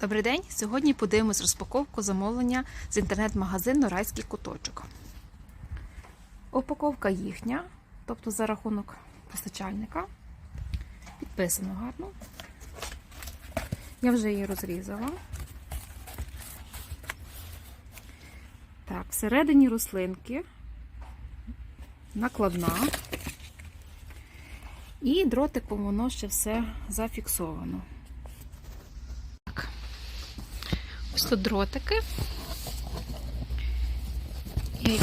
Добрий день! Сьогодні подивимось розпаковку замовлення з інтернет-магазину Райський куточок. Упаковка їхня, тобто за рахунок постачальника. Підписано гарно. Я вже її розрізала. Так, всередині рослинки, накладна. І дротиком воно ще все зафіксовано. Так. Тут дротики. Я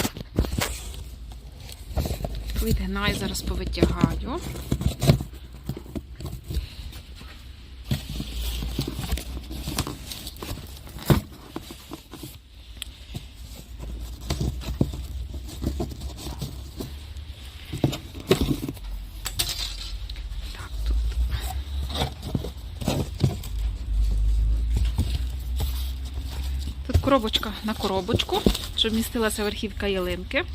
відгинаю, зараз повитягаю. Коробочка на коробочку, щоб містилася верхівка ялинки.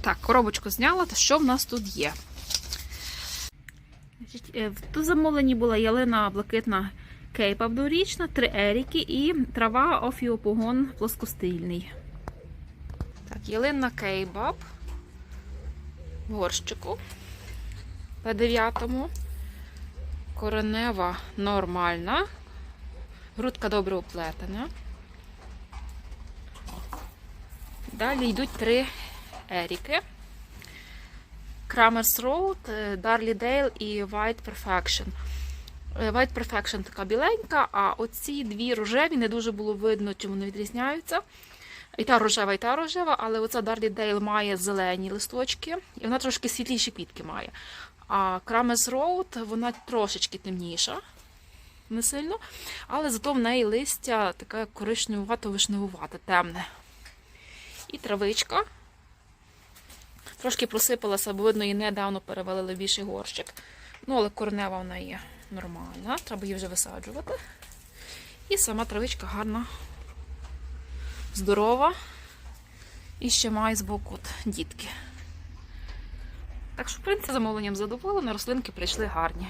Так, коробочку зняла, то що в нас тут є? Е, тут замовленні була ялина блакитна кейпа дворічна, три еріки і трава офіопогон плоскостильний. Так, ялина кейбаб в горщику P9. Коренева нормальна. Грудка добре оплетена. Далі йдуть три еріки. Крамерс Road, Дарлі Дейл і White Perfection. White Perfection така біленька, а оці дві рожеві не дуже було видно, чим вони відрізняються. І та рожева, і та рожева, але оця Дарлі Дейл має зелені листочки, і вона трошки світліші квітки має. А Крамес Road, вона трошечки темніша не сильно, але зато в неї листя таке коричневувато вишневувате темне. І травичка. Трошки просипалася, бо видно, її недавно перевели в левіший горщик. Ну, але коренева вона є нормальна, треба її вже висаджувати. І сама травичка гарна, здорова. І ще має збоку от дітки. Так що, в принципі, замовленням задоволена, рослинки прийшли гарні.